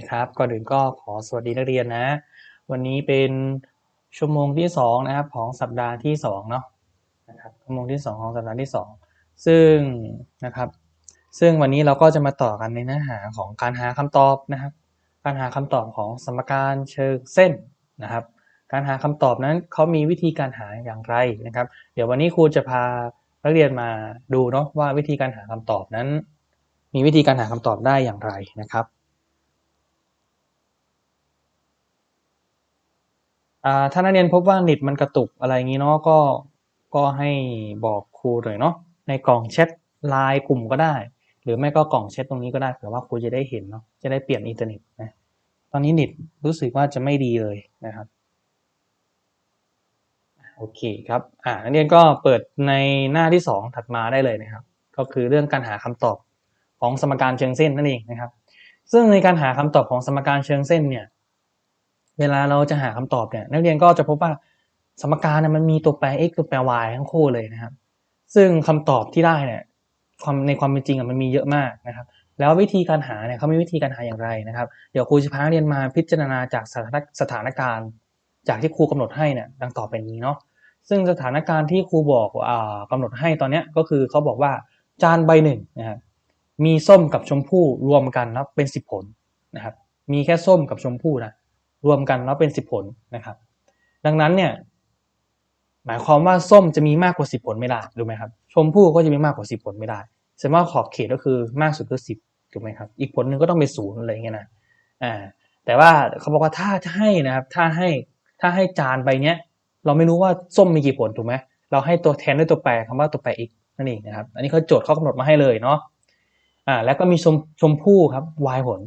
คครับก่อนอื่นก็ขอสวัสดีนักเรียนนะ วันนี้เป็นชั่วโมงที่สองนะครับของสัปดาห์ที่สองเนาะนะครับชั่วโมงที่สองของสัปดาห์ที่สองซึ่งนะครับ ซึ่งวันนี้เราก็จะมาต่อกันในเนื้อหาของการหาคำตอบนะครับ การหาคำตอบของสมการเชิงเส้นนะครับ การหาคำตอบนั้นเขามีวิธีการหาอย่างไรนะครับ เดี๋ยววันนี้ครูจะพานักเรียนมาดูเนาะว่าวิธีการหาคำตอบนั้น มีวิธีการหาคำตอบได้อย่างไรนะครับ อ่า ถ้านักเรียนพบว่าเน็ตมันกระตุกอะไรอย่างนี้เนาะก็ก็ให้บอกครูหน่อยเนาะในกล่องแชทไลน์กลุ่มก็ได้ หรือไม่ก็กล่องแชทตรงนี้ก็ได้เผื่อว่าครูจะได้เห็นเนาะจะได้เปลี่ยนอินเทอร์เน็ตนะตอนนี้เน็ตรู้สึกว่าจะไม่ดีเลยนะครับโอเคครับอ่านักเรียนก็เปิดในหน้าที่สองถัดมาได้เลยนะครับ ก็คือเรื่องการหาคำตอบของสมการเชิงเส้นนั่นเองนะครับ ซึ่งในการหาคำตอบของสมการเชิงเส้นเนี่ย เวลาเราจะหาคำตอบเนี่ยนักเรียนก็จะพบว่าสมการเนี่ยมันมีตัวแปร x ตัวแปร y ทั้งคู่เลยนะครับ ซึ่งคำตอบที่ได้เนี่ยความในความเป็นจริงอะมันมีเยอะมากนะครับ แล้ววิธีการหาเนี่ยเขามีวิธีการหาอย่างไรนะครับ เดี๋ยวครูจะพานักเรียนมาพิจารณาจากสถานสถานการณ์ จากที่ครูกำหนดให้เนี่ยดังต่อไปนี้เนาะซึ่งสถานการณ์ที่ครูบอกอ่ากำหนดให้ตอนเนี้ยก็คือเขาบอกว่าจานใบหนึ่งนะครับมีส้มกับชมพู่รวมกันแล้วเป็นสิบผลนะครับ มีแค่ส้มกับชมพู่นะ รวมกันแล้วเป็นสิบผลนะครับ ดังนั้นเนี่ยหมายความว่าส้มจะมีมากกว่าสิบผลไม่ได้ถูกไหมครับ ชมพู่ก็จะมีมากกว่าสิบผลไม่ได้แสดงว่าขอบเขตก็คือมากสุดคือสิบถูกไหมครับ อีกผลหนึ่งก็ต้องเป็นศูนย์อะไรอย่างเงี้ยนะอ่าแต่ว่าเขาบอกว่าถ้าให้นะครับ ถ้าให้ถ้าให้จานใบเนี้ย เราไม่รู้ว่าส้มมีกี่ผลถูกไหมเราให้ตัวแทนด้วยตัวแปรคำว่าตัวแปร x นั่นเองนะครับ อันนี้เขาโจทย์เขากำหนดมาให้เลยเนาะอ่าแล้วก็มีชมชมพู่ครับ y ผล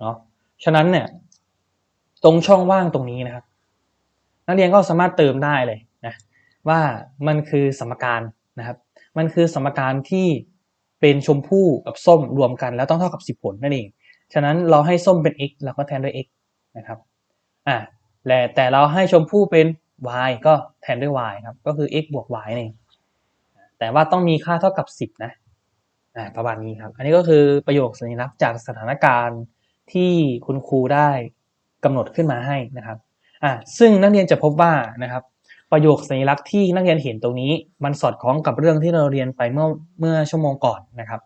เนาะฉะนั้นเนี่ย ตรงช่องว่างตรงนี้นะครับ นักเรียนก็สามารถเติมได้เลยนะว่ามันคือสมการนะครับ มันคือสมการที่เป็นชมพู่กับส้มรวมกัน แล้วต้องเท่ากับ 10 ผลนั่นเอง ฉะนั้นเราให้ส้มเป็น x เราก็แทนด้วย x นะครับอ่าและแต่เราให้ชมพู่เป็น y ก็แทนด้วย y ครับ ก็คือ x บวก y นั่นเองแต่ว่าต้องมีค่าเท่ากับ 10 นะอ่าประมาณนี้ครับ อันนี้ก็คือประโยคสัญลักษณ์จากสถานการณ์ที่คุณครูได้ กำหนดขึ้นมาให้นะครับอ่าซึ่งนักเรียนจะพบว่านะครับ ประโยคสัญลักษณ์ที่นักเรียนเห็นตรงนี้ มันสอดคล้องกับเรื่องที่เราเรียนไปเมื่อเมื่อชั่วโมงก่อนนะครับ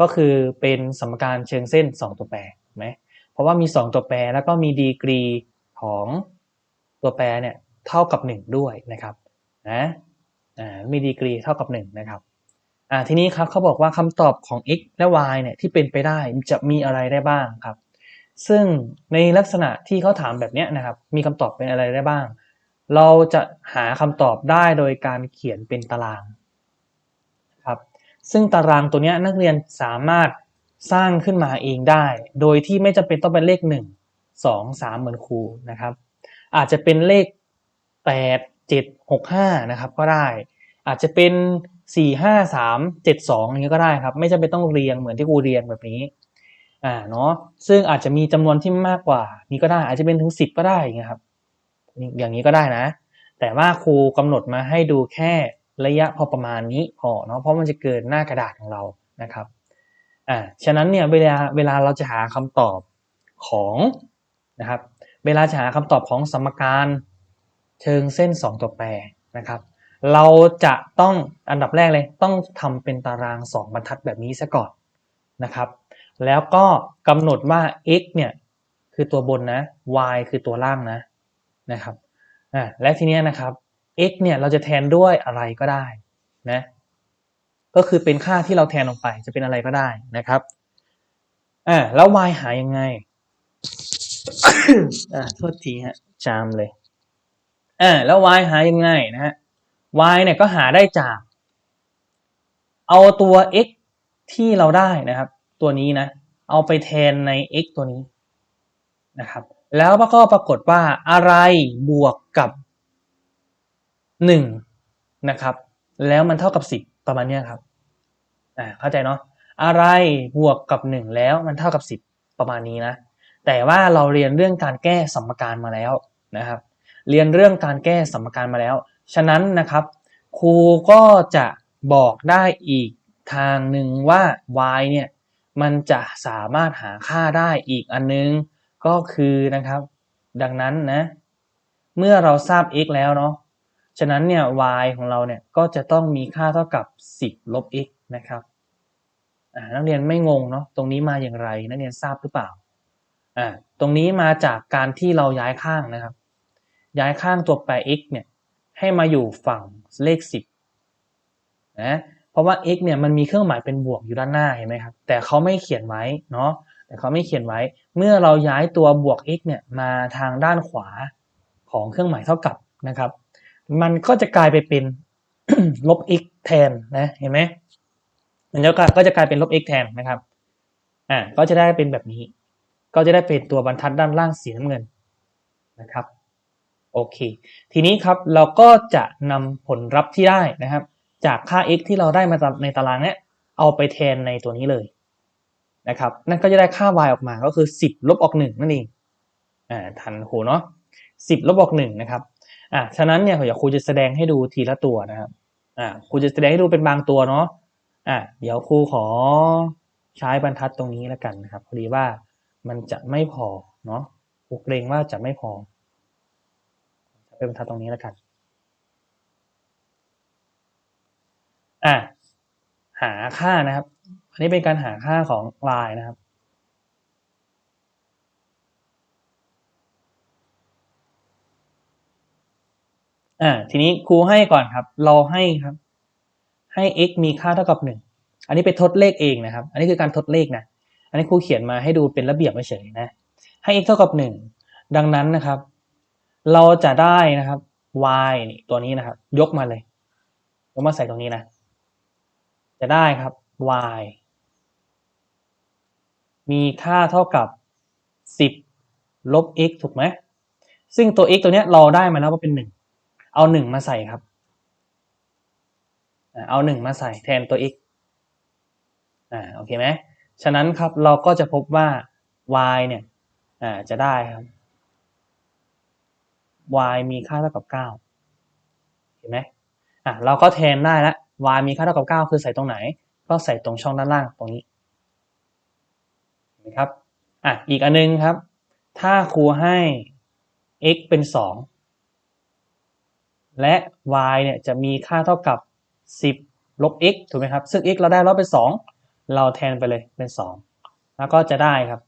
ก็คือเป็นสมการเชิงเส้น 2 ตัวแปรไหมเพราะว่ามี 2 ตัวแปรแล้วก็มีดีกรีของตัวแปรเนี่ยเท่ากับ 1 ด้วยนะครับนะอ่ามีดีกรีเท่ากับ1นะครับอ่าทีนี้ครับเขาบอกว่าคำตอบของ x และ y เนี่ยที่เป็นไปได้จะมีอะไรได้บ้างครับ ซึ่งในลักษณะที่เขาถามแบบนี้นะครับ มีคำตอบเป็นอะไรได้บ้าง เราจะหาคำตอบได้โดยการเขียนเป็นตารางครับซึ่งตารางตัวนี้นักเรียนสามารถสร้างขึ้นมาเองได้ โดยที่ไม่จำเป็นต้องเป็นเลข 1 2 3 เหมือนครูนะครับ อาจจะเป็นเลข 8 7 6 5นะครับก็ได้ อาจจะเป็น 4 5 3 7 2อย่างนี้ก็ได้ครับ ไม่จำเป็นต้องเรียงเหมือนที่ครูเรียงแบบนี้ อ่าเนาะซึ่งอาจจะมีจำนวนที่มากกว่า นี้ก็ได้อาจจะเป็นถึงสิบก็ได้อย่างเงี้ยครับ อย่างนี้ก็ได้นะ แต่ว่าครูกำหนดมาให้ดูแค่ระยะพอประมาณนี้พอเนาะเพราะมันจะเกินหน้ากระดาษของเรานะครับอ่าฉะนั้นเนี่ยเวลาเวลาเราจะหาคำตอบของนะครับ เวลาจะหาคำตอบของสมการเชิงเส้น 2 ตัวแปรนะครับ เราจะต้องอันดับแรกเลยต้องทำเป็นตาราง 2 บรรทัดแบบนี้ซะก่อนนะครับ แล้วก็กำหนดว่า x เนี่ยคือตัวบนนะ y คือตัวล่างนะนะครับอ่าและทีเนี้ยนะครับ x เนี่ยเราจะแทนด้วยอะไรก็ได้นะก็คือเป็นค่าที่เราแทนลงไปจะเป็นอะไรก็ได้นะครับอ่าแล้ว y หายังไงอ่าโทษทีฮะจามเลยอ่าแล้ว y หายังไงนะฮะ y เนี่ยก็หาได้จาก เอาตัว x ที่เราได้นะครับ ตัวนี้นะ เอาไปแทนใน x ตัวนี้นะครับ แล้วก็ปรากฏว่าอะไรบวกกับ1นะครับ แล้วมันเท่ากับ 10 ประมาณนี้ครับอ่าเข้าใจเนาะอะไรบวกกับ 1 แล้วมันเท่ากับ 10 ประมาณนี้นะ แต่ว่าเราเรียนเรื่องการแก้สมการมาแล้วนะครับ เรียนเรื่องการแก้สมการมาแล้ว ฉะนั้นนะครับ ครูก็จะบอกได้อีกทางหนึ่งว่า y เนี่ย มันจะสามารถหาค่าได้อีกอันนึง ก็คือนะครับ ดังนั้นนะ เมื่อเราทราบ x แล้วเนาะฉะนั้นเนี่ย y ของเราเนี่ยก็จะต้องมีค่าเท่ากับ 10 ลบ x นะครับนักเรียนไม่งงเนาะตรงนี้มาอย่างไรนักเรียนทราบหรือเปล่าอ่าตรงนี้มาจากการที่เราย้ายข้างนะครับ ย้ายข้างตัวแปร x เนี่ยให้มาอยู่ฝั่งเลข 10นะ ราะว่า x เนี่ยมันมีเครื่องหมายเป็นบวกอยู่ด้านหน้าเห็นไหมครับ แต่เขาไม่เขียนไว้เนาะ แต่เขาไม่เขียนไว้ เมื่อเราย้ายตัวบวก x เนี่ยมาทางด้านขวาของเครื่องหมายเท่ากับนะครับ มันก็จะกลายไปเป็นลบ x แทนนะ เห็นไหมมันจะก็จะกลายเป็นลบ x แทนนะครับ อ่า ก็จะได้เป็นแบบนี้ ก็จะได้เป็นตัวบรรทัดด้านล่างสีน้ำเงินนะครับ โอเค ทีนี้ครับเราก็จะนำผลลัพธ์ที่ได้นะครับ จากค่า x ที่เราได้มาในตารางเนี้ยเอาไปแทนในตัวนี้เลยนะครับ นั่นก็จะได้ค่า y ออกมาก็คือ 10 ลบออก 1 นั่นเองอ่าทันครูเนาะ10 ลบออก 1 นะครับอ่าฉะนั้นเนี่ยเดี๋ยวครูจะแสดงให้ดูทีละตัวนะครับอ่าครูจะแสดงให้ดูเป็นบางตัวเนาะอ่าเดี๋ยวครูขอใช้บรรทัดตรงนี้แล้วกันนะครับพอดีว่ามันจะไม่พอเนาะครูเกรงว่าจะไม่พอเป็นบรรทัดตรงนี้แล้วกัน อ่าหาค่านะครับ อันนี้เป็นการหาค่าของ y นะครับ อ่าทีนี้ครูให้ก่อนครับ เราให้ครับ ให้ x มีค่าเท่ากับหนึ่งอันนี้ไปทดเลขเองนะครับ อันนี้คือการทดเลขนะ อันนี้ครูเขียนมาให้ดูเป็นระเบียบเฉยนะ ให้ x เท่ากับหนึ่งดังนั้นนะครับ เราจะได้นะครับ y นี่ตัวนี้นะครับ ยกมาเลย ยกมาใส่ตรงนี้นะ จะได้ครับ y มีค่าเท่ากับ 10 ลบ x ถูกไหม ซึ่งตัว x ตัวเนี้ยเราได้มาแล้วว่าเป็น 1 เอา 1 มาใส่ครับ เอา 1 มาใส่แทนตัว x อ่าโอเคไหมฉะนั้นครับเราก็จะพบว่า y เนี่ยอ่าจะได้ครับ y มีค่าเท่ากับ 9 เห็นไหมอะเราก็แทนได้แล้ว y มีค่าเท่ากับ 9 คือใส่ตรงไหน ก็ใส่ตรงช่องด้านล่างตรงนี้นะครับอะอีกอันนึงครับ ถ้าครูให้ x เป็น 2 และ y เนี่ยจะมีค่าเท่ากับ 10 ลบ x ถูกไหมครับ ซึ่ง x เราได้ล้วเป็น 2 เราแทนไปเลยเป็น 2 แล้วก็จะได้ครับ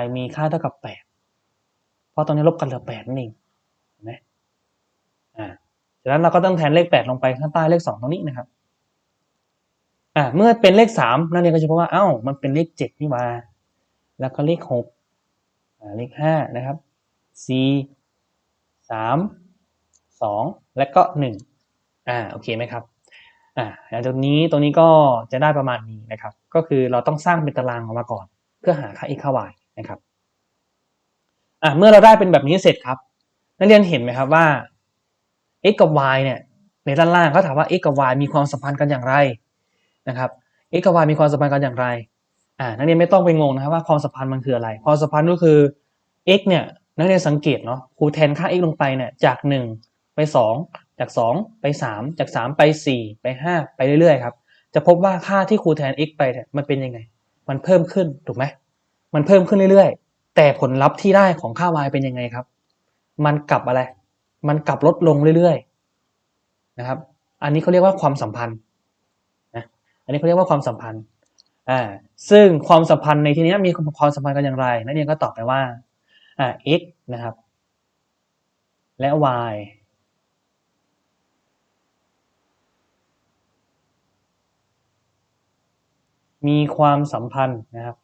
y มีค่าเท่ากับ 8 เพราะตรงนี้ลบกันเหลือ8นั่นเองเห็นไหม จากนั้นเราก็ต้องแทนเลข 8 ลงไปข้างใต้เลข 2 ตรงนี้นะครับอ่าเมื่อเป็นเลข 3 นักเรียนก็จะพบว่าเอ้ามันเป็นเลข 7 นี่มาแล้วก็เลข6อ่าเลข 5 นะครับ4 3 2 และก็ 1อ่าโอเคไหมครับอ่าแล้วตรงนี้ตรงนี้ก็จะได้ประมาณนี้นะครับ ก็คือเราต้องสร้างเป็นตารางออกมาก่อน เพื่อหาค่า x ค่า y นะครับอะเมื่อเราได้เป็นแบบนี้เสร็จครับ นักเรียนเห็นไหมครับว่า x กับ y เนี่ยในด้านล่างเขาถามว่า x กับ y มีความสัมพันธ์กันอย่างไรนะครับ x กับ y มีความสัมพันธ์กันอย่างไรอ่านักเรียนไม่ต้องไปงงนะครับว่าความสัมพันธ์มันคืออะไร ความสัมพันธ์ก็คือ x เนี่ยนักเรียนสังเกตเนาะครูแทนค่า x ลงไปเนี่ยจาก 1 ไป 2 จาก 2 ไป 3 จาก 3 ไป 4 ไป 5 ไปเรื่อยๆครับจะพบว่าค่าที่ครูแทน x ไปเนี่ยมันเป็นยังไง มันเพิ่มขึ้นถูกไหมมันเพิ่มขึ้นเรื่อยๆ แต่ผลลัพธ์ที่ได้ของค่า y เป็นยังไงครับ มันกลับอะไร มันกลับลดลงเรื่อยๆนะครับ อันนี้เขาเรียกว่าความสัมพันธ์นะอันนี้เขาเรียกว่าความสัมพันธ์อ่าซึ่งความสัมพันธ์ในที่นี้มีความสัมพันธ์กันอย่างไร นักเรียนก็ตอบไปว่าอ่า x นะครับ และ y มีความสัมพันธ์นะครับ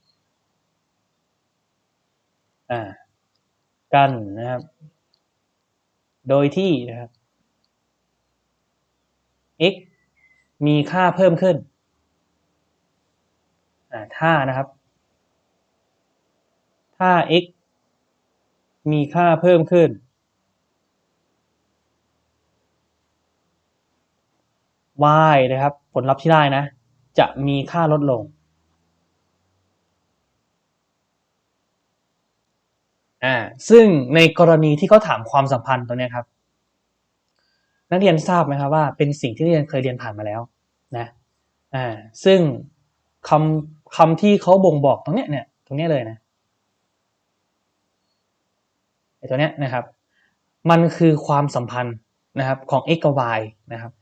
อ่า กันนะครับ โดยที่นะครับ x มีค่าเพิ่มขึ้นถ้านะครับ ถ้า x มีค่าเพิ่มขึ้น y นะครับ ผลลัพธ์ที่ได้นะ จะมีค่าลดลง อ่าซึ่งในกรณีที่เขาถามความสัมพันธ์ตรงนี้ครับ นักเรียนทราบไหมครับว่า เป็นสิ่งที่นักเรียนเคยเรียนผ่านมาแล้วนะอ่าซึ่งคคำที่เขาบ่งบอกตรงเนี้ยเนี่ยตรงเนี้ยเลยนะไอ้ตัวเนี้ยนะครับ มันคือความสัมพันธ์นะครับของ x กับ y นะครับ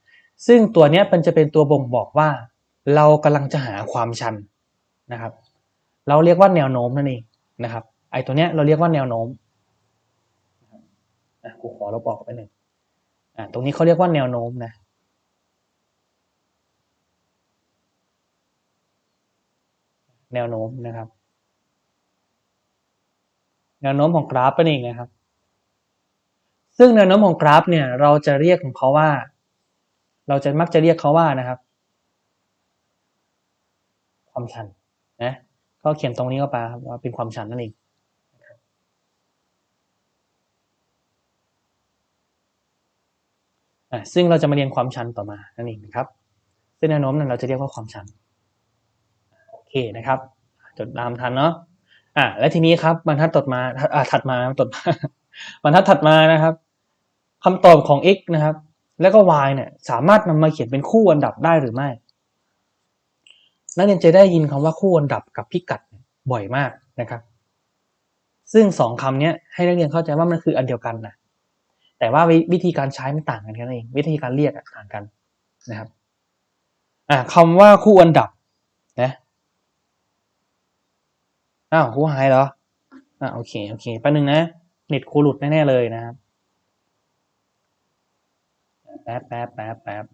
ซึ่งตัวเนี้ยมันจะเป็นตัวบ่งบอกว่า เรากำลังจะหาความชันนะครับ เราเรียกว่าแนวโน้มนั่นเองนะครับ ไอ้ตัวเนี้ยเราเรียกว่าแนวโน้มอะกูขอเราบอกไปหนึ่งอะตรงนี้เขาเรียกว่าแนวโน้มนะแนวโน้มนะครับ แนวโน้มของกราฟนั่นเองนะครับ ซึ่งแนวโน้มของกราฟเนี่ย เราจะเรียกของเขาว่า เราจะมักจะเรียกเขาว่านะครับ ความชันนะก็เขียนตรงนี้เข้าไปว่าเป็นความชันนั่นเองอะ ซึ่งเราจะมาเรียนความชันต่อมานั่นเองนะครับซึ่งแนวโน้มนั้นเราจะเรียกว่าความชันโอเคนะครับจดตามทันเนาะอะและทีนี้ครับบรรทัดถัดมาอ่าถัดมาตดมาบรรทัดถัดมานะครับคำตอบของ x นะครับ แล้วก็ y เนี่ยสามารถนำมาเขียนเป็นคู่อันดับได้หรือไม่นักเรียนจะได้ยินคำว่าคู่อันดับกับพิกัดบ่อยมากนะครับ ซึ่งสองคำนี้ให้นักเรียนเข้าใจว่ามันคืออันเดียวกันนะ แต่ว่าวิธีการใช้มันต่างกันแค่นั้นเอง วิธีการเรียกต่างกันนะครับอ่าคำว่าคู่อันดับนะอ้าวครูหายเหรออ่าโอเคโอเคแป๊บนึงนะเน็ตคูหลุดแน่ๆเลยนะครับแป๊บแป๊บแป๊บแป๊บ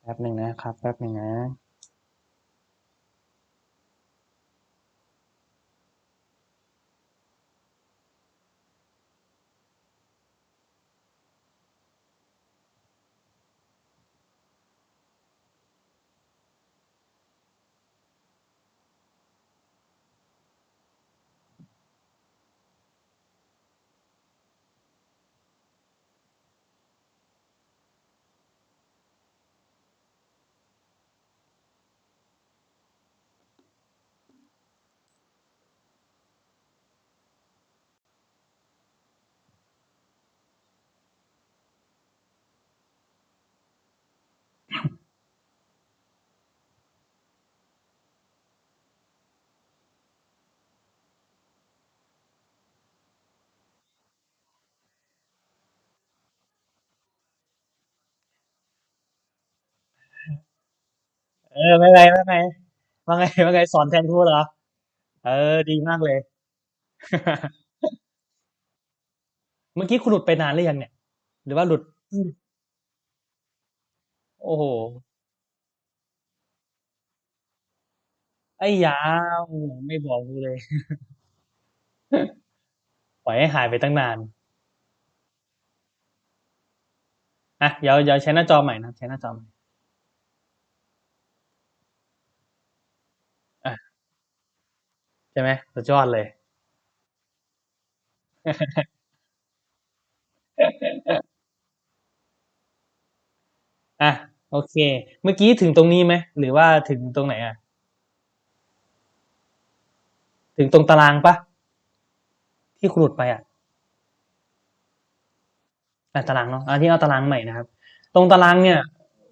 แป๊บหนึ่งนะครับแป๊บหนึ่งนะ เออไม่ไงไม่ไงว่าไงว่าไงสอนแทนครูเหรอ เออ ดีมากเลย เมื่อกี้ครูหลุดไปนานหรือยังเนี่ย หรือว่าหลุดโอ้โห ไอ้ยาวไม่บอกกูเลย ปล่อยให้หายไปตั้งนานอะเดี๋ยวเดี๋ยวใช้หน้าจอใหม่นะครับใช้หน้าจอใหม่ อะ ใช่ไหม สุดยอดเลยอะโอเค เมื่อกี้ถึงตรงนี้ไหม หรือว่าถึงตรงไหนอะถึงตรงตารางปะที่ครูหลุดไปอะอะตารางเนาะอันที่เอาตารางใหม่นะครับ ตรงตารางเนี่ย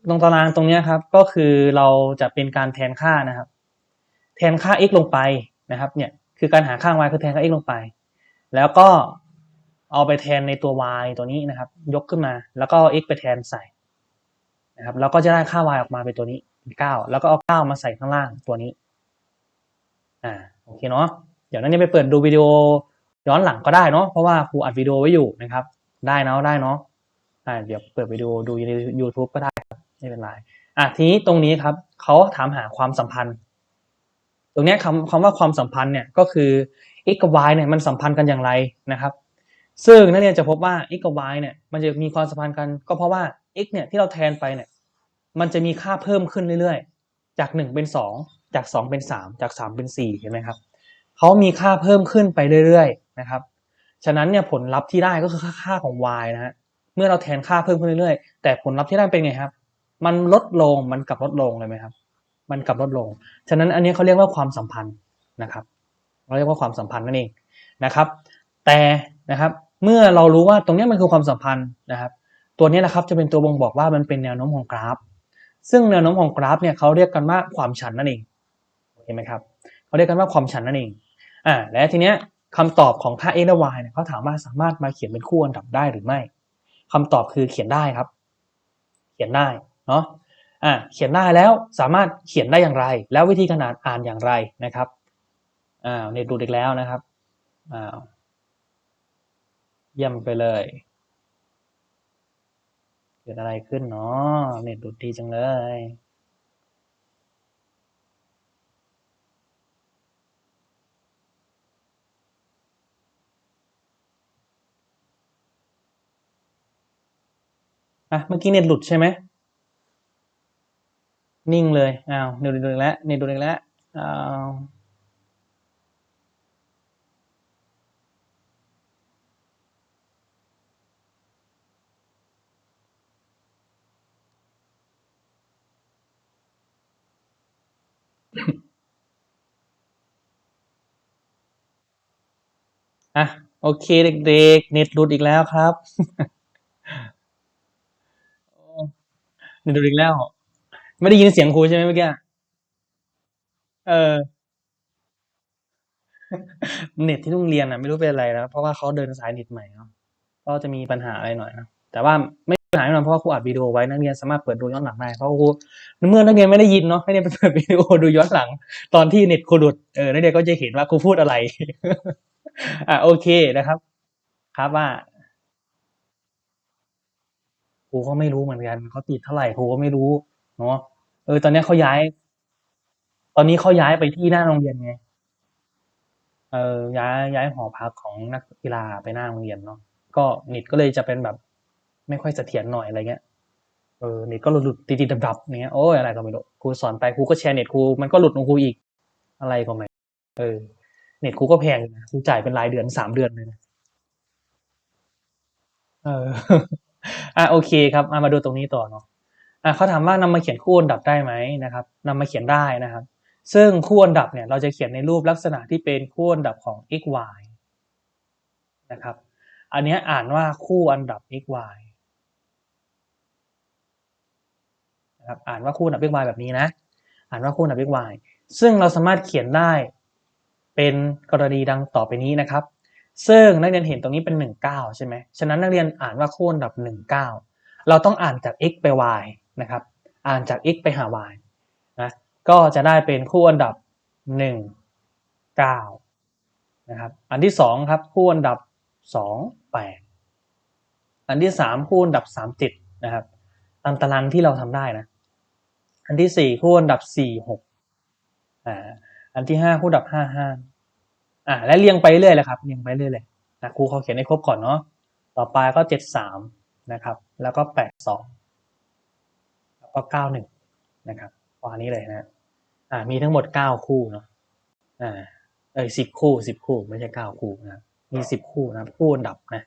ตรงตารางตรงเนี้ยครับ ก็คือเราจะเป็นการแทนค่านะครับ แทนค่า x ลงไป นะครับเนี่ยคือการหาค่า y คือแทนค่า x ลงไป แล้วก็เอาไปแทนในตัว y ตัวนี้นะครับ ยกขึ้นมา แล้วก็ x ไปแทนใส่นะครับแล้วก็จะได้ค่า y ออกมาเป็นตัวนี้เก้าแล้วก็เอาเก้ามาใส่ข้างล่างตัวนี้อ่าโอเคเนาะเดี๋ยวนั้นจะไปเปิดดูวิดีโอย้อนหลังก็ได้เนาะเพราะว่าครูอัดวิดีโอไว้อยู่นะครับ ได้เนาะได้เนาะอ่าเดี๋ยวเปิดวิดีโอดูใน YouTube ก็ได้ครับไม่เป็นไรอะทีนี้ตรงนี้ครับเขาถามหาความสัมพันธ์ รงนี้คำคำว่าความสัมพันธ์เนี่ยก็คือ x กับ y เนี่ยมันสัมพันธ์กันอย่างไรนะครับ ซึ่งนักเรียนจะพบว่า x กับ y เนี่ยมันจะมีความสัมพันธ์กัน ก็เพราะว่า x เนี่ยที่เราแทนไปเนี่ยมันจะมีค่าเพิ่มขึ้นเรื่อยๆ จากหนึ่งเป็นสองจากสองเป็นสามจากสามเป็นสี่เห็นไหมครับเขามีค่าเพิ่มขึ้นไปเรื่อยๆนะครับฉะนั้นเนี่ยผลลัพธ์ที่ได้ก็คือค่าค่าของ y นะฮะเมื่อเราแทนค่าเพิ่มขึ้นเรื่อยๆ แต่ผลลัพธ์ที่ได้เป็นไงครับ มันลดลงมันกลับลดลงเลยไหมครับ มันกลับลดลง ฉะนั้นอันนี้เขาเรียกว่าความสัมพันธ์นะครับเราเรียกว่าความสัมพันธ์นั่นเองนะครับ แต่นะครับเมื่อเรารู้ว่าตรงนี้มันคือความสัมพันธ์นะครับ ตัวนี้นะครับจะเป็นตัวบ่งบอกว่ามันเป็นแนวโน้มของกราฟ ซึ่งแนวโน้มของกราฟเนี่ยเขาเรียกกันว่าความชันนั่นเองเห็นไหมครับเขาเรียกกันว่าความชันนั่นเองอ่าและทีเนี้ยคำตอบของค่า x และ y เนี่ยเขาถามว่าสามารถมาเขียนเป็นคู่อันดับได้หรือไม่คำตอบคือเขียนได้ครับ เขียนได้เนาะ อ่าเขียนได้แล้วสามารถเขียนได้อย่างไร แล้ววิธีขนาดอ่านอย่างไรนะครับอ่าเน็ตดูอีกแล้วนะครับอ้าวเยี่ยมไปเลยเกิดอะไรขึ้นเนาะเน็ตดูดีจังเลยอะเมื่อกี้เน็ตหลุดใช่ไหม นิ่งเลยอ้าวเน็ตหลุดอีกแล้วเน็ตหลุดอีกแล้วอ้าวอะโอเคเด็กๆ เน็ตหลุดอีกแล้วครับ เน็ตหลุดอีกแล้ว ไม่ได้ยินเสียงครูใช่ไหมเมื่อกี้ เออ เน็ตที่โรงเรียนอะ ไม่รู้เป็นอะไรนะเพราะว่าเขาเดินสายเน็ตใหม่เนาะก็จะมีปัญหาอะไรหน่อยนะแต่ว่าไม่มีปัญหาแน่นอนเพราะว่าครูอัดวิดีโอไว้นักเรียนสามารถเปิดดูย้อนหลังได้เพราะครูเมื่อนักเรียนไม่ได้ยินเนาะให้นักเรียนไปเปิดวิดีโอดูย้อนหลัง ตอนที่เน็ตครูหลุดเออนักเรียนก็จะเห็นว่าครูพูดอะไร อะโอเคนะครับ ครับว่าครูก็ไม่รู้เหมือนกันเขาติดเท่าไหร่ครูก็ไม่รู้ เนาะ เออ ตอนนี้เขาย้าย ตอนนี้เขาย้ายไปที่หน้าโรงเรียนไง เออ ย้าย ย้ายหอพักของนักกีฬาไปหน้าโรงเรียนเนาะ ก็เน็ตก็เลยจะเป็นแบบ ไม่ค่อยเสถียรหน่อยอะไรเงี้ย เออ เน็ตก็หลุดหลุดติดติดดับดับๆเงี้ย โอ้ยอะไรก็ไม่รู้ ครูสอนไปครูก็แชร์เน็ตครูมันก็หลุดของครูอีก อะไรก็ไม่ เออ เน็ตครูก็แพงอยู่นะ ครูจ่ายเป็นรายเดือนสามเดือนเลยนะ เออ อะโอเคครับอะมาดูตรงนี้ต่อเนาะ เขาถามว่านำมาเขียนคู่อันดับได้ไหมนะครับนำมาเขียนได้นะครับ ซึ่งคู่อันดับเนี่ยเราจะเขียนในรูปลักษณะที่เป็นคู่อันดับของ x y นะครับ อันนี้อ่านว่าคู่อันดับ x y นะครับอ่านว่าคู่อันดับ x y แบบนี้นะ อ่านว่าคู่อันดับ x y ซึ่งเราสามารถเขียนได้เป็นกรณีดังต่อไปนี้นะครับ ซึ่งนักเรียนเห็นตรงนี้เป็น 19 ใช่ไหมฉะนั้นนักเรียนอ่านว่าคู่อันดับ 19 เราต้องอ่านจาก x ไป y นะครับ อ่านจาก x ไปหา y นะก็จะได้เป็นคู่อันดับ 1 9นะครับอันที่ 2 ครับ คู่อันดับ 2 8 อันที่ 3 คู่อันดับ 3 7นะครับตามตารางที่เราทำได้นะอันที่ 4 คู่อันดับ 4 6อ่าอันที่ 5 คู่อันดับ 5 5อ่าและเรียงไปเรื่อยเลยครับเรียงไปเรื่อยเลยนะครูเขาเขียนให้ครบก่อนเนาะต่อไปก็ 7 3นะครับแล้วก็ 8 2 แล้วก็9 1นะครับประมาณนี้เลยนะอ่ามีทั้งหมด9คู่เนาะอ่าเอ้ย10คู่10คู่ไม่ใช่9คู่นะมี10คู่นะครู่อันดับนะ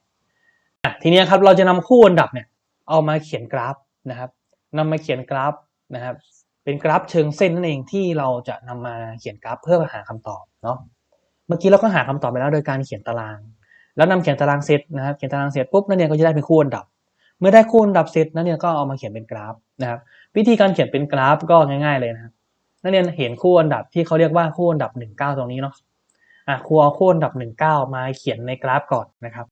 อะทีนี้ครับเราจะนำคู่อันดับเนี่ย เอามาเขียนกราฟนะครับนำมาเขียนกราฟนะครับ เป็นกราฟเชิงเส้นนั่นเองที่เราจะนำมาเขียนกราฟเพื่อหาคำตอบเนาะเมื่อกี้เราก็หาคำตอบไปแล้วโดยการเขียนตาราง แล้วนำเขียนตารางเสร็จนะครับเขียนตารางเสร็จปุ๊บนักเรียก็จะได้เป็นคู่อันดับ เมื่อได้คู่อันดับเสร็จนักเรียก็เอามาเขียนเป็นกราฟนะครับ วิธีการเขียนเป็นกราฟก็ง่าย ๆเลยนะครับนักเรียนเห็นคู่อันดับที่เขาเรียกว่าคู่อันดับ 19 ตรงนี้เนาะอะครูเอาคู่อันดับ 19 มาเขียนในกราฟก่อนนะครับ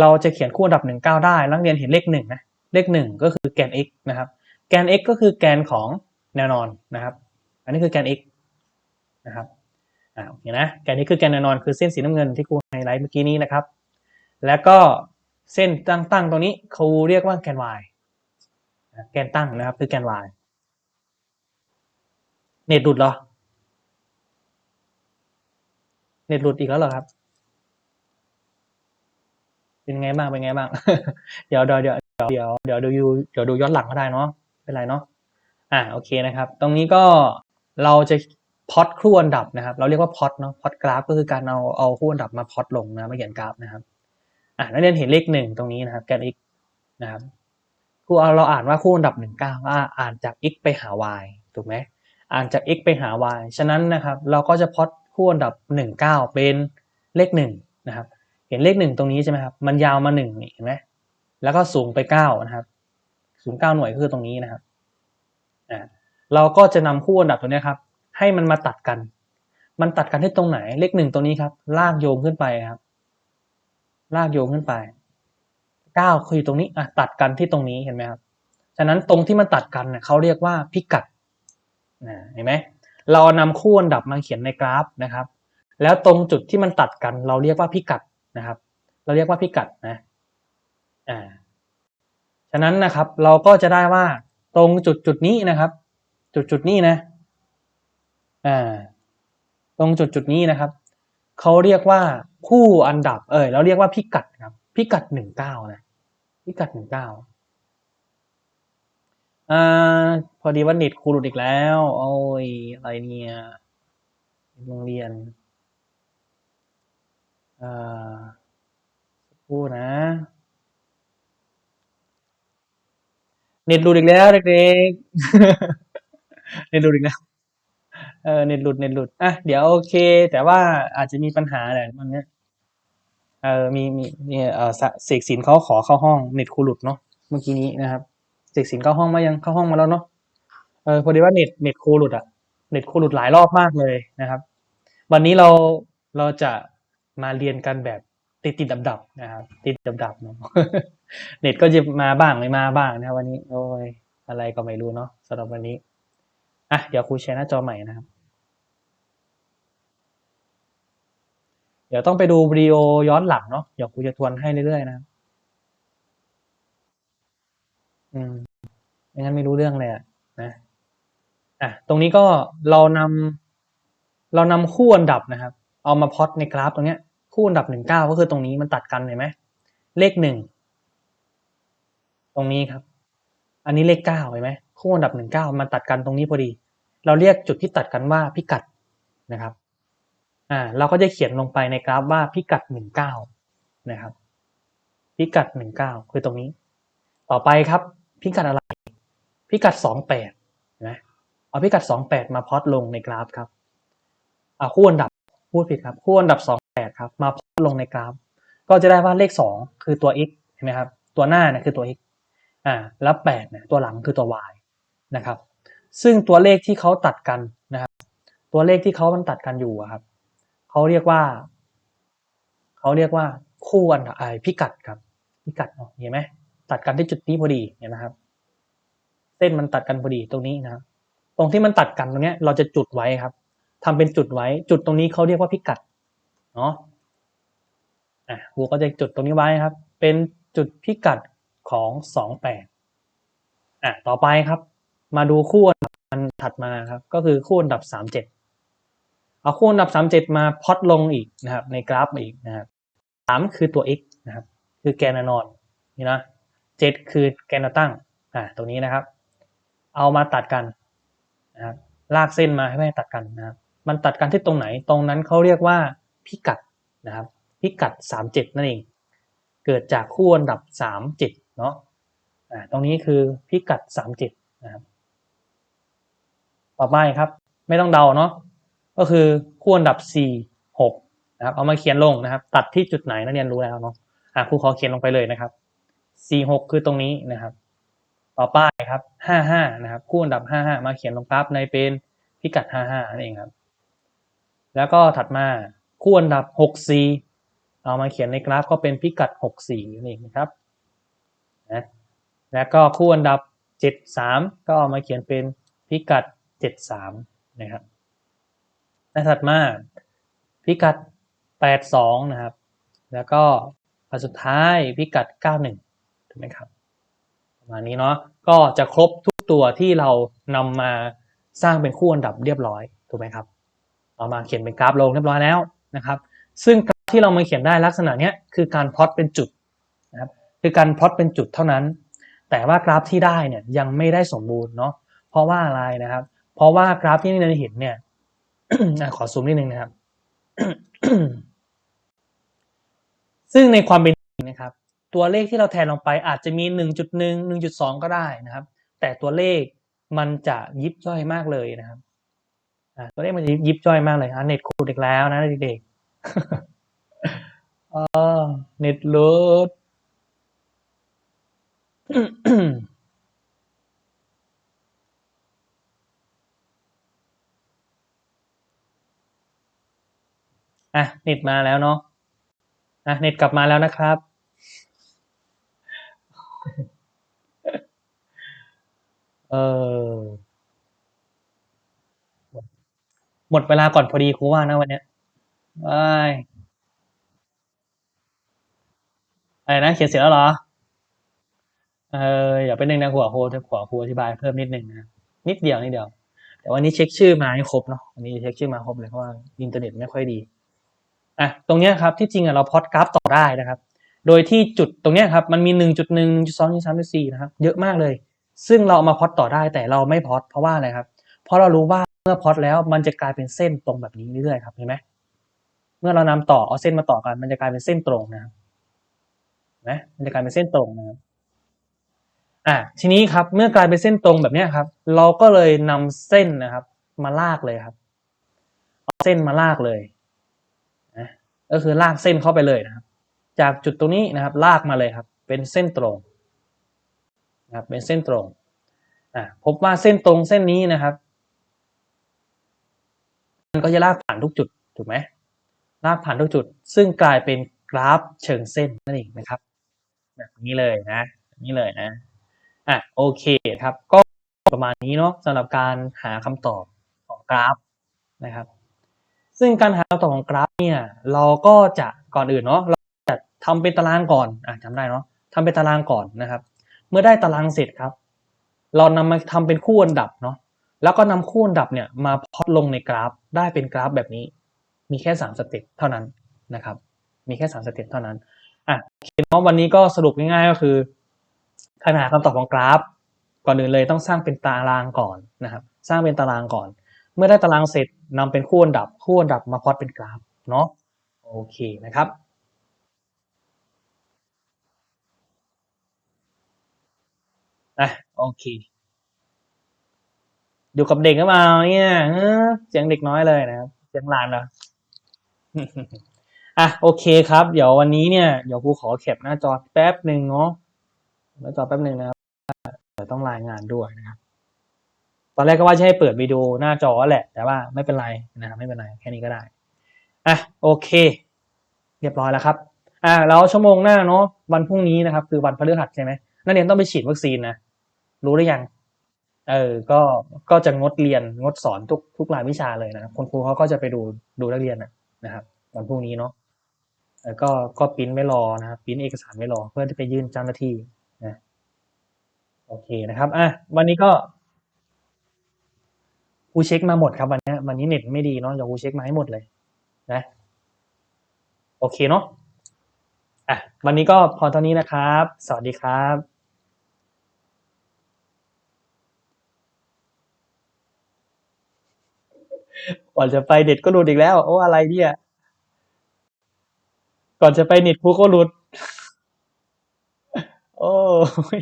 เราจะเขียนคู่อันดับ 19 ได้ นักเรียนเห็นเลข1นะเลข 1 ก็คือแกน x นะครับ แกน x ก็คือแกนของแนวนอนนะครับ อันนี้คือแกน x นะครับอ่าโอเคนะแกนนี้คือแกนแนวนอนคือเส้นสีน้ำเงินที่ครูไฮไลท์เมื่อกี้นี้นะครับ แล้วก็เส้นตั้งตั้งๆตรงนี้ครูเรียกว่าแกน y แกนตั้งนะครับ คือแกน y เน็ตหลุดเหรอ เน็ตหลุดอีกแล้วเหรอครับ เป็นไงบ้าง เป็นไงบ้าง เดี๋ยวเดี๋ยวเดี๋ยวเดี๋ยวเดี๋ยวดูยูเดี๋ยวดูย้อนหลังก็ได้เนาะเป็นไรเนาะ อ่าโอเคนะครับ ตรงนี้ก็เราจะพอตคู่อันดับนะครับ เราเรียกว่าพอตเนาะ พอตกราฟก็คือการเอาเอาคู่อันดับมาพอตลงนะมาเขียนกราฟนะครับ อ่านักเรียนเห็นเลขหนึ่งตรงนี้นะครับ แกน x นะครับ ครูเอเราอ่านว่าคู่อันดับหนึ่งเก้าว่าอ่านจาก x ไปหา y ถูกไหมอ่านจาก x ไปหา y ฉะนั้นนะครับเราก็จะพอตคู่อันดับหนึ่งเก้าเป็นเลขหนึ่งนะครับ เห็นเลขหนึ่งตรงนี้ใช่ไหมครับมันยาวมาหนึ่งนี่เห็นไหมแล้วก็สูงไปเก้านะครับ สูงเก้าหน่วยคือตรงนี้นะครับอ่าเราก็จะนำคู่อันดับตัวนี้ครับ ให้มันมาตัดกัน มันตัดกันที่ตรงไหนเลขหนึ่งตรงนี้ครับ ลากโยงขึ้นไปครับ ลากโยงขึ้นไป เก้าคืออยู่ตรงนี้อะตัดกันที่ตรงนี้เห็นไหมครับฉะนั้นตรงที่มันตัดกันเนี่ยเขาเรียกว่าพิกัดนะเห็นไหมเรานำคู่อันดับมาเขียนในกราฟนะครับ แล้วตรงจุดที่มันตัดกัน เราเรียกว่าพิกัดนะครับ เราเรียกว่าพิกัดนะอ่าฉะนั้นนะครับเราก็จะได้ว่าตรงจุดจุดนี้นะครับ จุดจุดนี้นะอ่าตรงจุดจุดนี้นะครับเขาเรียกว่าคู่อันดับเออเราเรียกว่าพิกัดครับพิกัดหนึ่งเก้านะ พิกัดหนึ่งเก้าอ่า พอดีว่าเน็ตครูหลุดอีกแล้ว โอ้ย อะไรเนี่ยโรงเรียน อ่าสักครู่นะ เน็ตหลุดอีกแล้วเด็กๆ เน็ตหลุดอีกแล้วเออเน็ตหลุดเน็ตหลุดอะเดี๋ยวโอเค แต่ว่าอาจจะมีปัญหาแหละวันเนี้ย เออมีมีมีเออเสกสินเขาขอเข้าห้องเน็ตครูหลุดเนาะเมื่อกี้นี้นะครับเสกสินเข้าห้องมายังเข้าห้องมาแล้วเนาะเออพอดีว่าเน็ตเน็ตครูหลุดอะเน็ตครูหลุดหลายรอบมากเลยนะครับ วันนี้เราเราจะมาเรียนกันแบบติดติดดับดับนะครับติดดับดับเนาะเน็ตก็จะมาบ้างไม่มาบ้างนะครับวันนี้โอ้ยอะไรก็ไม่รู้เนาะสำหรับวันนี้อะเดี๋ยวครูแชร์หน้าจอใหม่นะครับ เดี๋ยวต้องไปดูวิดีโอย้อนหลังเนาะเดี๋ยวครูจะทวนให้เรื่อยๆนะอืมไม่งั้นไม่รู้เรื่องเลยอะนะอะตรงนี้ก็เรานำเรานำคู่อันดับนะครับ เอามาพอตในกราฟตรงเนี้ย คู่อันดับหนึ่งเก้าก็คือตรงนี้มันตัดกันเห็นไหมเลขหนึ่งตรงนี้ครับ อันนี้เลขเก้าเห็นไหมคู่อันดับหนึ่งเก้ามันตัดกันตรงนี้พอดี เราเรียกจุดที่ตัดกันว่าพิกัดนะครับ อ่าเราก็จะเขียนลงไปในกราฟว่าพิกัดหนึ่งเก้านะครับ พิกัดหนึ่งเก้าคือตรงนี้ ต่อไปครับ พิกัดอะไร พิกัดสองแปดนะเอาพิกัดสองแปดมาพอตลงในกราฟครับเอาคู่อันดับพูดผิดครับคู่อันดับสองแปดครับ มาพอตลงในกราฟ ก็จะได้ว่าเลขสองคือตัว x เห็นไหมครับ ตัวหน้าเนี่ยคือตัว x อ่าแล้วแปดเนี่ยตัวหลังคือตัว y นะครับ ซึ่งตัวเลขที่เขาตัดกันนะครับ ตัวเลขที่เขามันตัดกันอยู่ครับ เขาเรียกว่า เขาเรียกว่าคู่อันดับไอพิกัดครับ พิกัดเนาะเห็นไหมตัดกันที่จุดนี้พอดีเห็นไหมครับ เส้นมันตัดกันพอดีตรงนี้นะครับตรงที่มันตัดกันตรงเนี้ยเราจะจุดไว้ครับทำเป็นจุดไว้ จุดตรงนี้เขาเรียกว่าพิกัดเนาะอะครูก็จะจุดตรงนี้ไว้ครับ เป็นจุดพิกัดของสองแปดอะต่อไปครับ มาดูคู่อันดับอันถัดมาครับ ก็คือคู่อันดับสามเจ็ด เอาคู่อันดับสามเจ็ดมาพอตลงอีกนะครับ ในกราฟอีกนะครับสามคือตัว x นะครับ คือแกนนอนนี่นะเจ็ดคือแกนตั้งอ่าตรงนี้นะครับ เอามาตัดกันนะครับลากเส้นมาให้ไม่ตัดกันนะครับ มันตัดกันที่ตรงไหนตรงนั้นเขาเรียกว่าพิกัดนะครับ พิกัดสามเจ็ดนั่นเอง เกิดจากคู่อันดับสามเจ็ดเนาะอ่าตรงนี้คือพิกัดสามเจ็ดนะครับ ต่อไปครับ ไม่ต้องเดาเนาะ ก็คือคู่อันดับสี่หกนะครับเอามาเขียนลงนะครับ ตัดที่จุดไหนนักเรียนรู้แล้วเนาะอ่าครูขอเขียนลงไปเลยนะครับสี่หกคือตรงนี้นะครับ ต่อไปครับห้าห้านะครับ คู่อันดับห้าห้ามาเขียนลงกราฟในเป็นพิกัดห้าห้านั่นเองครับ แล้วก็ถัดมาคู่อันดับหกสี่เอามาเขียนในกราฟก็เป็นพิกัดหกสี่นั่นเองนะครับนะแล้วก็คู่อันดับเจ็ดสามก็เอามาเขียนเป็นพิกัดเจ็ดสามนะครับ และถัดมาพิกัดแปดสองนะครับ แล้วก็อันสุดท้ายพิกัดเก้าหนึ่งถูกไหมครับ ประมาณนี้เนาะ ก็จะครบทุกตัวที่เรานำมาสร้างเป็นคู่อันดับเรียบร้อย ถูกไหมครับ เรามาเขียนเป็นกราฟลงเรียบร้อยแล้วนะครับ ซึ่งกราฟที่เรามาเขียนได้ลักษณะนี้คือการพล็อตเป็นจุดนะครับ คือการพล็อตเป็นจุดเท่านั้น แต่ว่ากราฟที่ได้เนี่ยยังไม่ได้สมบูรณ์เนาะ เพราะว่าอะไรนะครับ เพราะว่ากราฟที่เราเห็นเนี่ย ขอซูมนิดนึงนะครับ ซึ่งในความเป็นจริงนะครับ ตัวเลขที่เราแทนลงไปอาจจะมี 1.1 1.2 ก็ได้นะครับ แต่ตัวเลขมันจะยิบย่อยมากเลยนะครับตัวเลขมันจะยิบย่อยมากเลยอะเน็ตคูดอีกแล้วนะเด็กๆเออเน็ตลด อะเน็ตมาแล้วเนาะอะเน็ตกลับมาแล้วนะครับ เออหมดเวลาก่อนพอดีครูว่านะวันเนี้ยไอ้ายอะไรนะ เขียนเสร็จแล้วเหรอ เอออย่าเป็นหนึ่งนะหัวโคหัวครูอธิบายเพิ่มนิดหนึ่งนะนิดเดียวนิดเดียว แต่วันนี้เช็คชื่อมาให้ครบเนาะวันนี้เช็คชื่อมาครบเลยเพราะว่าอินเทอร์เน็ตไม่ค่อยดี อะตรงนี้ครับที่จริงอะเราพอดกราฟต่อได้นะครับ โดยที่จุดตรงนี้ครับมันมีหนึ่งจุดหนึ่งจุดสองจุดสามจุดสี่นะครับเยอะมากเลย ซึ่งเราเอามาพอดต่อได้แต่เราไม่พอดเพราะว่าอะไรครับ เพราะเรารู้ว่าเมื่อพอดแล้วมันจะกลายเป็นเส้นตรงแบบนี้เรื่อยๆครับเห็นไหมเมื่อเรานำต่อเอาเส้นมาต่อกัน มันจะกลายเป็นเส้นตรงนะครับนไหมมันจะกลายเป็นเส้นตรงนะครับอะทีนี้ครับเมื่อกลายเป็นเส้นตรงแบบนี้ครับ เราก็เลยนำเส้นนะครับ มาลากเลยครับเอาเส้นมาลากเลย ก็คือลากเส้นเข้าไปเลยนะครับ จากจุดตรงนี้นะครับ ลากมาเลยครับ เป็นเส้นตรงนะครับเป็นเส้นตรงอะพบว่าเส้นตรงเส้นนี้นะครับมันก็จะลากผ่านทุกจุดถูกไหมลากผ่านทุกจุด ซึ่งกลายเป็นกราฟเชิงเส้นนั่นเองนะครับแบบนี้เลยนะแบบนี้เลยนะอะโอเคครับ ก็ประมาณนี้เนาะสำหรับการหาคำตอบของกราฟนะครับ ซึ่งการหาคำตอบของกราฟเนี่ยเราก็จะก่อนอื่นเนาะเราจะทำเป็นตารางก่อนอะจำได้เนาะทำเป็นตารางก่อนนะครับ เมื่อได้ตารางเสร็จครับ เรานำมาทำเป็นคู่อันดับเนาะแล้วก็นำคู่อันดับเนี่ยมาพอตลงในกราฟได้เป็นกราฟแบบนี้ มีแค่สามสเต็ปเท่านั้นนะครับ มีแค่สามสเต็ปเท่านั้นอะโอเคเนาะวันนี้ก็สรุปง่ายๆก็คือการหาคำตอบของกราฟ ก่อนอื่นเลยต้องสร้างเป็นตารางก่อนนะครับ สร้างเป็นตารางก่อน เมื่อได้ตารางเสร็จนำเป็นคู่อันดับคู่อันดับมาพลอตเป็นกราฟเนาะโอเคนะครับ อะโอเคอยู่กับเด็กหรือเปล่าเนี่ยเสียงเด็กน้อยเลยนะครับเสียงหลานเหรออะโอเคครับ เดี๋ยววันนี้เนี่ยเดี๋ยวครูขอแคปหน้าจอแป๊บหนึ่งเนาะหน้าจอแป๊บหนึ่งนะครับเดี๋ยวต้องรายงานด้วยนะครับ ตอนแรกก็ว่าจะให้เปิดวิดีโอหน้าจอแหละ แต่ว่าไม่เป็นไรนะครับไม่เป็นไรแค่นี้ก็ได้อะโอเค เรียบร้อยแล้วครับอ่าแล้วชั่วโมงหน้าเนาะวันพรุ่งนี้นะครับ คือวันพฤหัสใช่ไหมนักเรียนต้องไปฉีดวัคซีนนะรู้หรือยังเออก็ก็จะงดเรียนงดสอนทุกทุกรายวิชาเลยนะคุณครูเขาก็จะไปดูดูนักเรียนนะนะครับวันพรุ่งนี้เนาะแล้วก็ก็ปริ้นไม่รอนะครับปิ้นเอกสารไม่รอเพื่อที่ไปยื่นเจ้าหน้าที่นะโอเคนะครับอะวันนี้ก็ ครูเช็คมาหมดครับวันนี้วันนี้เน็ตไม่ดีเนาะเดี๋ยวครูเช็คมาให้หมดเลย นะ โอเคเนาะอะวันนี้ก็พอเท่านี้นะครับ สวัสดีครับก่อนจะไปเน็ตก็หลุดอีกแล้ว โอ้อะไรเนี่ย ก่อนจะไปเน็ตครูก็หลุด โอ้ย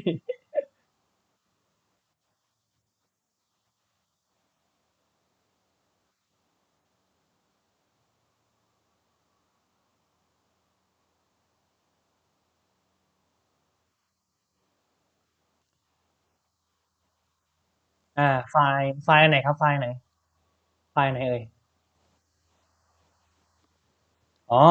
อ่า ไฟล์ ไฟล์ไหนครับ ไฟล์ไหน ไฟล์ไหนเอ่ย อ๋อ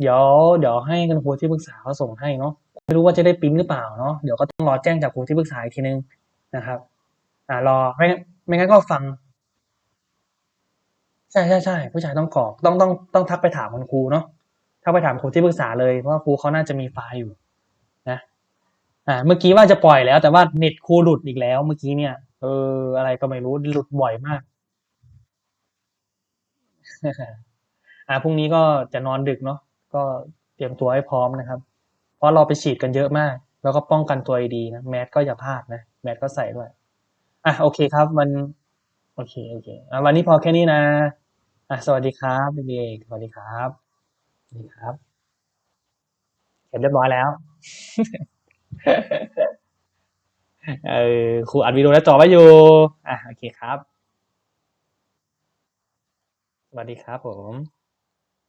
เดี๋ยว เดี๋ยวให้คุณครูที่ปรึกษาเขาส่งให้เนาะ ไม่รู้ว่าจะได้ปริ้นหรือเปล่าเนาะ เดี๋ยวก็ต้องรอแจ้งจากครูที่ปรึกษาอีกทีนึงนะครับ อ่ารอ ไม่ ไม่งั้นก็ฟัง ใช่ใช่ใช่ ผู้ชายต้องกรอก ต้องต้องต้องทักไปถามคุณครูเนาะ ทักไปถามครูที่ปรึกษาเลย เพราะว่าครูเขาน่าจะมีไฟล์อยู่ นะ อ่า เมื่อกี้ว่าจะปล่อยแล้ว แต่ว่าเน็ตครูหลุดอีกแล้ว เมื่อกี้เนี่ย เออ อะไรก็ไม่รู้หลุดบ่อยมาก อ่าพรุ่งนี้ก็จะนอนดึกเนาะก็เตรียมตัวให้พร้อมนะครับ เพราะเราไปฉีดกันเยอะมาก แล้วก็ป้องกันตัวดีนะแมสก็อย่าพลาดนะแมสก็ใส่ด้วยอะโอเคครับ มัน โอเคโอเคอะวันนี้พอแค่นี้นะอะสวัสดีครับเด็กสวัสดีครับสวัสดีครับเสร็จเรียบร้อยแล้ว เออครูอัดวิดีโอและจอไว้อยู่อะโอเคครับ สวัสดีครับผม